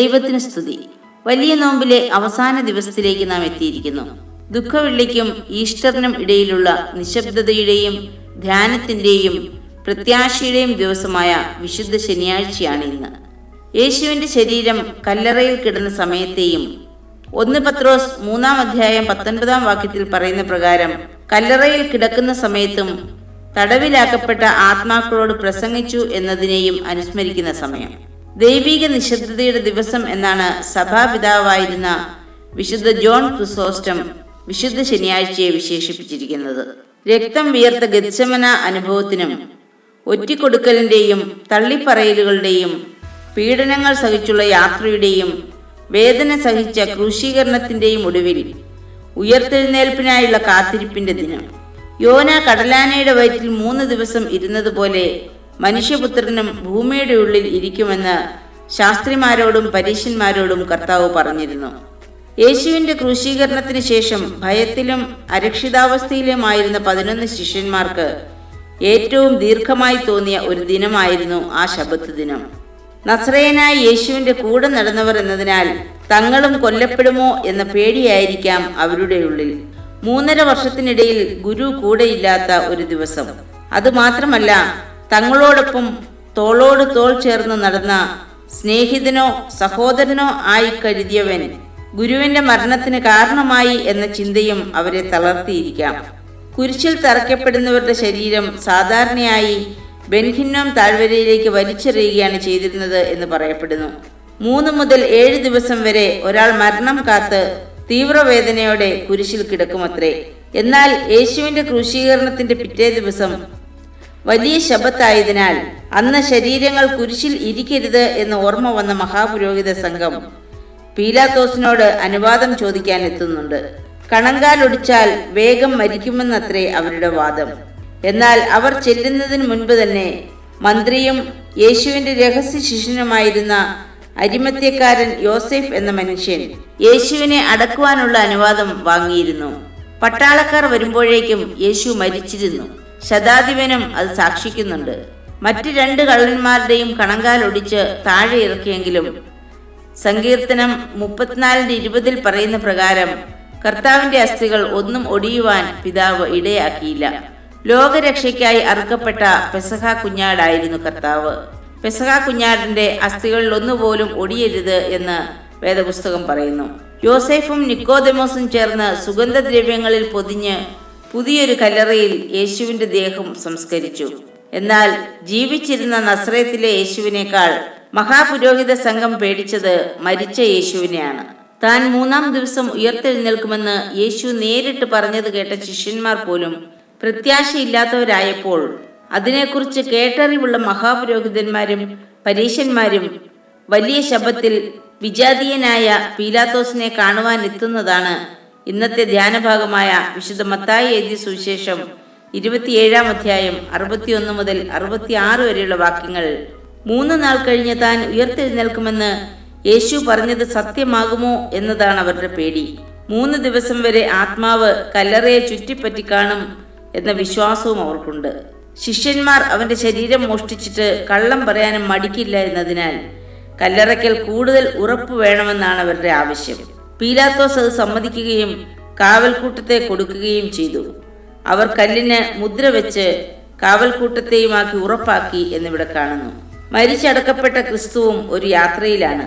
ദൈവത്തിന് സ്തുതി. വലിയ നോമ്പിലെ അവസാന ദിവസത്തിലേക്ക് നാം എത്തിയിരിക്കുന്നു. ദുഃഖവെള്ളിക്കും ഈസ്റ്ററിനും ഇടയിലുള്ള നിശബ്ദതയുടെയും ധ്യാനത്തിന്റെയും പ്രത്യാശയുടെയും ദിവസമായ വിശുദ്ധ ശനിയാഴ്ചയാണ് ഇന്ന്. യേശുവിന്റെ ശരീരം കല്ലറയിൽ കിടന്ന സമയത്തെയും ഒന്ന് പത്രോസ് മൂന്നാം അധ്യായം പത്തൊൻപതാം വാക്യത്തിൽ പറയുന്ന പ്രകാരം കല്ലറയിൽ കിടക്കുന്ന സമയത്തും തടവിലാക്കപ്പെട്ട ആത്മാക്കളോട് പ്രസംഗിച്ചു എന്നതിനെയും അനുസ്മരിക്കുന്ന സമയം. ദൈവിക നിശബ്ദതയുടെ ദിവസം എന്നാണ് സഭാപിതാവായിരുന്ന വിശുദ്ധ ജോൺ ക്രിസോസ്റ്റം വിശുദ്ധ ശനിയാഴ്ചയെ വിശേഷിപ്പിച്ചിരിക്കുന്നത്. രക്തം വിയർത്ത ഗതിശമന അനുഭവത്തിനും ഒറ്റിക്കൊടുക്കലിന്റെയും തള്ളിപ്പറയലുകളുടെയും പീഡനങ്ങൾ സഹിച്ചുള്ള യാത്രയുടെയും വേദന സഹിച്ച ക്രൂശീകരണത്തിന്റെയും ഒടുവിൽ ഉയർത്തെഴുന്നേൽപ്പിനായുള്ള കാത്തിരിപ്പിന്റെ ദിനം. യോന കടലാനയുടെ വയറ്റിൽ മൂന്ന് ദിവസം ഇരുന്നതുപോലെ മനുഷ്യപുത്രനും ഭൂമിയുടെ ഉള്ളിൽ ഇരിക്കുമെന്ന് ശാസ്ത്രിമാരോടും പരീശന്മാരോടും കർത്താവ് പറഞ്ഞിരുന്നു. യേശുവിന്റെ ക്രൂശീകരണത്തിന് ശേഷം ഭയത്തിലും അരക്ഷിതാവസ്ഥയിലുമായിരുന്ന പതിനൊന്ന് ശിഷ്യന്മാർക്ക് ഏറ്റവും ദീർഘമായി തോന്നിയ ഒരു ദിനമായിരുന്നു ആ ശബത്ത് ദിനം. നസ്രയനായ യേശുവിന്റെ കൂടെ നടന്നവർ എന്നതിനാൽ തങ്ങളും കൊല്ലപ്പെടുമോ എന്ന പേടിയായിരിക്കാം അവരുടെ ഉള്ളിൽ. മൂന്നര വർഷത്തിനിടയിൽ ഗുരു കൂടെയില്ലാത്ത ഒരു ദിവസം. അതുമാത്രമല്ല തങ്ങളോടൊപ്പം തോളോട് തോൾ ചേർന്ന് നടന്ന സ്നേഹിതനോ സഹോദരനോ ആയി കരുതിയവൻ ഗുരുവിന്റെ മരണത്തിന് കാരണമായി എന്ന ചിന്തയും അവരെ തളർത്തിയിരിക്കാം. കുരിശിൽ തറയ്ക്കപ്പെടുന്നവരുടെ ശരീരം സാധാരണയായി ബെൻഹിന്നോം താഴ്വരയിലേക്ക് വലിച്ചെറിയുകയാണ് ചെയ്തിരുന്നത് എന്ന് പറയപ്പെടുന്നു. മൂന്ന് മുതൽ ഏഴ് ദിവസം വരെ ഒരാൾ മരണം കാത്ത് തീവ്രവേദനയോടെ കുരിശിൽ കിടക്കുമത്രേ. എന്നാൽ യേശുവിന്റെ ക്രൂശീകരണത്തിന്റെ പിറ്റേ ദിവസം വലിയ ശബത്തായതിനാൽ അന്ന് ശരീരങ്ങൾ കുരിശിൽ ഇരിക്കരുത് എന്ന് ഓർമ്മ വന്ന മഹാപുരോഹിത സംഘം പീലാത്തോസിനോട് അനുവാദം ചോദിക്കാൻ എത്തുന്നുണ്ട്. കണങ്കാലൊടിച്ചാൽ വേഗം മരിക്കുമെന്നത്രേ അവരുടെ വാദം. എന്നാൽ അവർ ചെല്ലുന്നതിന് മുൻപ് തന്നെ മന്ത്രിയും യേശുവിന്റെ രഹസ്യ ശിഷ്യനുമായിരുന്ന അരിമത്യക്കാരൻ യോസെഫ് എന്ന മനുഷ്യൻ യേശുവിനെ അടക്കുവാനുള്ള അനുവാദം വാങ്ങിയിരുന്നു. പട്ടാളക്കാർ വരുമ്പോഴേക്കും യേശു മരിച്ചിരുന്നു. ശതാധിപനും അത് സാക്ഷിക്കുന്നുണ്ട്. മറ്റ് രണ്ട് കള്ളന്മാരുടെയും കണങ്കാലൊടിച്ച് താഴെ ഇറക്കിയെങ്കിലും സങ്കീർത്തനം മുപ്പത്തിനാലിന്റെ ഇരുപതിൽ പറയുന്ന പ്രകാരം കർത്താവിന്റെ അസ്ഥികൾ ഒന്നും ഒടിയുവാൻ പിതാവ് ഇടയാക്കിയില്ല. ലോകരക്ഷയ്ക്കായി അറുക്കപ്പെട്ട പെസഹ കുഞ്ഞാടായിരുന്നു കർത്താവ്. പെസഹ കുഞ്ഞാടിന്റെ അസ്ഥികളിൽ ഒന്നുപോലും ഒടിയരുത് എന്ന് വേദപുസ്തകം പറയുന്നു. യോസേഫും നിക്കോദമോസും ചേർന്ന് സുഗന്ധദ്രവ്യങ്ങളിൽ പൊതിഞ്ഞ് പുതിയൊരു കല്ലറയിൽ യേശുവിന്റെ ദേഹം സംസ്കരിച്ചു. എന്നാൽ ജീവിച്ചിരുന്ന നസ്രയത്തിലെ യേശുവിനേക്കാൾ മഹാപുരോഹിത സംഘം പേടിച്ചത് മരിച്ച യേശുവിനെയാണ്. താൻ മൂന്നാം ദിവസം ഉയർത്തെഴുന്നേൽക്കുമെന്ന് യേശു നേരിട്ട് പറഞ്ഞത് കേട്ട ശിഷ്യന്മാർ പോലും പ്രത്യാശയില്ലാത്തവരായപ്പോൾ അതിനെക്കുറിച്ച് കേട്ടറിവുള്ള മഹാപുരോഹിതന്മാരും പരീശന്മാരും വലിയ ശബത്തിൽ വിജാതീയനായ പീലാത്തോസിനെ കാണുവാൻ എത്തുന്നതാണ് ഇന്നത്തെ ധ്യാനഭാഗമായ വിശുദ്ധ മത്തായി എഴുതിയ സുവിശേഷം ഇരുപത്തിയേഴാം അധ്യായം അറുപത്തിയൊന്ന് മുതൽ അറുപത്തിയാറ് വരെയുള്ള വാക്യങ്ങൾ. മൂന്ന് നാൾ കഴിഞ്ഞ് താൻ ഉയർത്തെഴുന്നേൽക്കുമെന്ന് യേശു പറഞ്ഞത് സത്യമാകുമോ എന്നതാണ് അവരുടെ പേടി. മൂന്ന് ദിവസം വരെ ആത്മാവ് കല്ലറയെ ചുറ്റിപ്പറ്റി കാണും എന്ന വിശ്വാസവും അവർക്കുണ്ട്. ശിഷ്യന്മാർ അവന്റെ ശരീരം മോഷ്ടിച്ചിട്ട് കള്ളം പറയാനും മടിക്കില്ല എന്നതിനാൽ കല്ലറയ്ക്കൽ കൂടുതൽ ഉറപ്പ് വേണമെന്നാണ് അവരുടെ ആവശ്യം. പീലാത്തോസ് അത് സമ്മതിക്കുകയും കാവൽക്കൂട്ടത്തെ കൊടുക്കുകയും ചെയ്തു. അവർ കല്ലിന് മുദ്ര വെച്ച് കാവൽക്കൂട്ടത്തെയുമാക്കി ഉറപ്പാക്കി എന്നിവിടെ കാണുന്നു. മരിച്ചടക്കപ്പെട്ട ക്രിസ്തുവും ഒരു യാത്രയിലാണ്.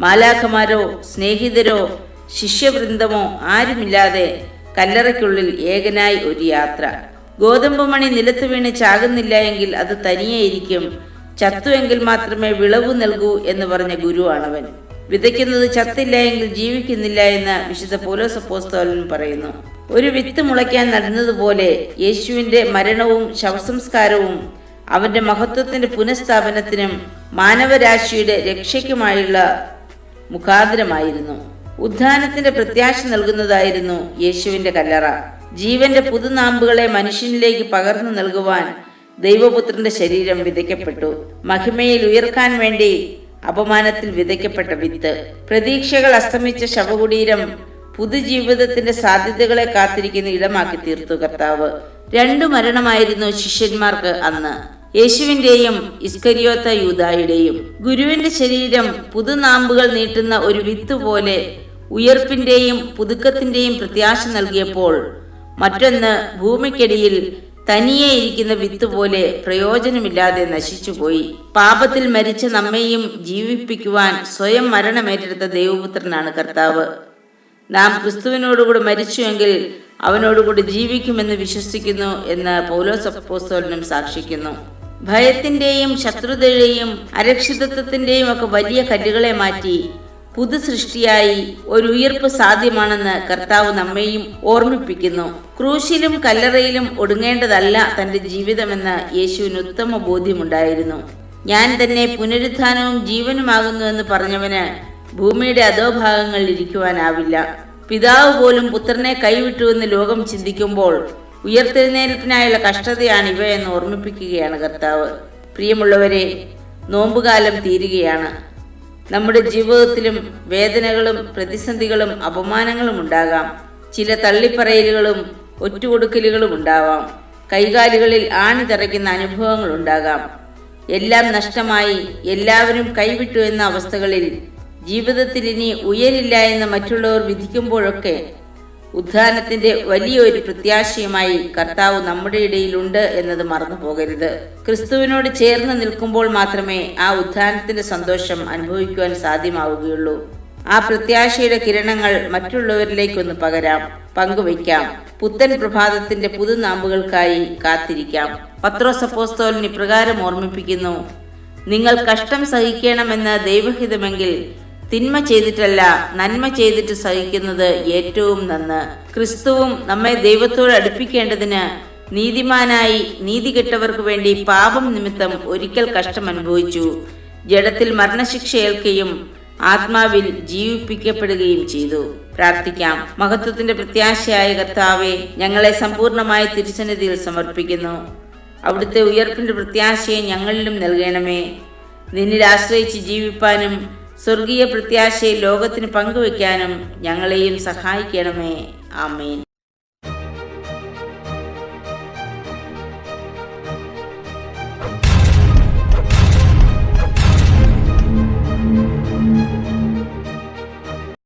മാലാഖമാരോ സ്നേഹിതരോ ശിഷ്യവൃന്ദമോ ആരുമില്ലാതെ കല്ലറയ്ക്കുള്ളിൽ ഏകനായി ഒരു യാത്ര. ഗോതമ്പ് മണി നിലത്ത് വീണ് ചാകുന്നില്ല എങ്കിൽ അത് തനിയെ ഇരിക്കും. ചത്തുവെങ്കിൽ മാത്രമേ വിളവ് നൽകൂ എന്ന് പറഞ്ഞ ഗുരുവാണവൻ. വിതയ്ക്കുന്നത് ചത്തില്ല എങ്കിൽ ജീവിക്കുന്നില്ല എന്ന് വിശുദ്ധ പോലോസ് പോസ്തോലൻ പറയുന്നു. ഒരു വിത്ത് മുളയ്ക്കാൻ നടന്നതുപോലെ യേശുവിന്റെ മരണവും ശവസംസ്കാരവും അവന്റെ മഹത്വത്തിന്റെ പുനഃസ്ഥാപനത്തിനും മാനവരാശിയുടെ രക്ഷയ്ക്കുമായുള്ള മുഖാന്തരമായിരുന്നു. ഉദ്ധാനത്തിന്റെ പ്രത്യാശ നൽകുന്നതായിരുന്നു യേശുവിന്റെ കല്ലറ. ജീവന്റെ പുതുനാമ്പുകളെ മനുഷ്യനിലേക്ക് പകർന്നു നൽകുവാൻ ദൈവപുത്രന്റെ ശരീരം വിതയ്ക്കപ്പെട്ടു. മഹിമയിൽ ഉയർക്കാൻ വേണ്ടി അപമാനത്തിൽ വിതയ്ക്കപ്പെട്ട വിത്ത്. പ്രതീക്ഷകൾ അസ്തമിച്ച ശവകുടീരം പുതുജീവിതത്തിന്റെ സാധ്യതകളെ കാത്തിരിക്കുന്ന ഇടമാക്കി തീർത്തു കർത്താവ്. രണ്ടു മരണമായിരുന്നു ശിഷ്യന്മാർക്ക് അന്ന്. യേശുവിന്റെയും ഇസ്കരിയോത്ത യൂതായുടെയും ഗുരുവിന്റെ ശരീരം പുതുനാമ്പുകൾ നീട്ടുന്ന ഒരു വിത്ത് പോലെ ഉയർപ്പിന്റെയും പുതുക്കത്തിന്റെയും പ്രത്യാശ നൽകിയപ്പോൾ മറ്റൊന്ന് ഭൂമിക്കടിയിൽ തനിയെ ഇരിക്കുന്ന വിത്ത് പോലെ പ്രയോജനമില്ലാതെ നശിച്ചുപോയി. പാപത്തിൽ മരിച്ച നമ്മെയും ജീവിപ്പിക്കുവാൻ സ്വയം മരണമേറ്റെടുത്ത ദൈവപുത്രനാണ് കർത്താവ്. നാം ക്രിസ്തുവിനോടുകൂടി മരിച്ചുവെങ്കിൽ അവനോടുകൂടി ജീവിക്കുമെന്ന് വിശ്വസിക്കുന്നു എന്ന് പൗലോസ് അപ്പോസ്തലനും സാക്ഷിക്കുന്നു. ഭയത്തിന്റെയും ശത്രുതയുടെയും അരക്ഷിതത്വത്തിന്റെയും ഒക്കെ വലിയ കല്ലുകളെ മാറ്റി പുതു സൃഷ്ടിയായി ഒരു ഉയർപ്പ് സാധ്യമാണെന്ന് കർത്താവ് നമ്മെയും ഓർമ്മിപ്പിക്കുന്നു. ക്രൂശിലും കല്ലറയിലും ഒടുങ്ങേണ്ടതല്ല തന്റെ ജീവിതമെന്ന് യേശുവിന് ഉത്തമ ബോധ്യമുണ്ടായിരുന്നു. ഞാൻ തന്നെ പുനരുത്ഥാനവും ജീവനുമാകുന്നു എന്ന് പറഞ്ഞവന് ഭൂമിയുടെ അധോഭാഗങ്ങളിൽ ഇരിക്കുവാനാവില്ല. പിതാവ് പോലും പുത്രനെ കൈവിട്ടു എന്ന് ലോകം ചിന്തിക്കുമ്പോൾ ഉയർത്തെഴുന്നേൽപ്പിനായുള്ള കഷ്ടതയാണ് ഇവയെന്ന് ഓർമ്മിപ്പിക്കുകയാണ് കർത്താവ്. പ്രിയമുള്ളവരെ നോമ്പുകാലം തീരുകയാണ്. നമ്മുടെ ജീവിതത്തിലും വേദനകളും പ്രതിസന്ധികളും അപമാനങ്ങളും ഉണ്ടാകാം. ചില തള്ളിപ്പറയലുകളും ഒറ്റുകൊടുക്കലുകളും ഉണ്ടാവാം. കൈകാലുകളിൽ ആണി തറയ്ക്കുന്ന അനുഭവങ്ങൾ ഉണ്ടാകാം. എല്ലാം നഷ്ടമായി എല്ലാവരും കൈവിട്ടു എന്ന അവസ്ഥകളിൽ ജീവിതത്തിൽ ഇനി ഉയരില്ല എന്ന് മറ്റുള്ളവർ വിധിക്കുമ്പോഴൊക്കെ ഉദ്ധാനത്തിന്റെ വലിയൊരു പ്രത്യാശയുമായി കർത്താവ് നമ്മുടെ ഇടയിലുണ്ട് എന്നത് മറന്നു പോകരുത്. ക്രിസ്തുവിനോട് ചേർന്ന് നിൽക്കുമ്പോൾ മാത്രമേ ആ ഉദ്ധാനത്തിന്റെ സന്തോഷം അനുഭവിക്കുവാൻ സാധ്യമാവുകയുള്ളൂ. ആ പ്രത്യാശയുടെ കിരണങ്ങൾ മറ്റുള്ളവരിലേക്കൊന്ന് പകരാം പങ്കുവയ്ക്കാം. പുത്തൻ പ്രഭാതത്തിന്റെ പുതുനാമ്പുകൾക്കായി കാത്തിരിക്കാം. പത്രോസപ്പോസ്തോലൻ ഇപ്രകാരം ഓർമ്മിപ്പിക്കുന്നു നിങ്ങൾ കഷ്ടം സഹിക്കണമെന്ന് ദൈവഹിതമെങ്കിൽ തിന്മ ചെയ്തിട്ടല്ല നന്മ ചെയ്തിട്ട് സഹിക്കുന്നത് ഏറ്റവും നന്ന്. ക്രിസ്തുവും നമ്മെ ദൈവത്തോട് അടുപ്പിക്കേണ്ടതിന് നീതിമാനായി നീതി കെട്ടവർക്ക് വേണ്ടി പാപം നിമിത്തം ഒരിക്കൽ കഷ്ടം അനുഭവിച്ചു. ജഡത്തിൽ മരണശിക്ഷ ഏൽക്കുകയും ആത്മാവിൽ ജീവിപ്പിക്കപ്പെടുകയും ചെയ്തു. പ്രാർത്ഥിക്കാം. മഹത്വത്തിന്റെ പ്രത്യാശയായ കർത്താവെ ഞങ്ങളെ സമ്പൂർണമായ തിരുസന്നിധിയിൽ സമർപ്പിക്കുന്നു. അവിടുത്തെ ഉയർപ്പിന്റെ പ്രത്യാശയെ ഞങ്ങളിലും നൽകണമേ. നിന്നിൽ ആശ്രയിച്ച് ജീവിപ്പാനും സ്വർഗീയ പ്രത്യാശയെ ലോകത്തിന് പങ്കുവെക്കാനും ഞങ്ങളെയും സഹായിക്കണമേ. ആമേൻ.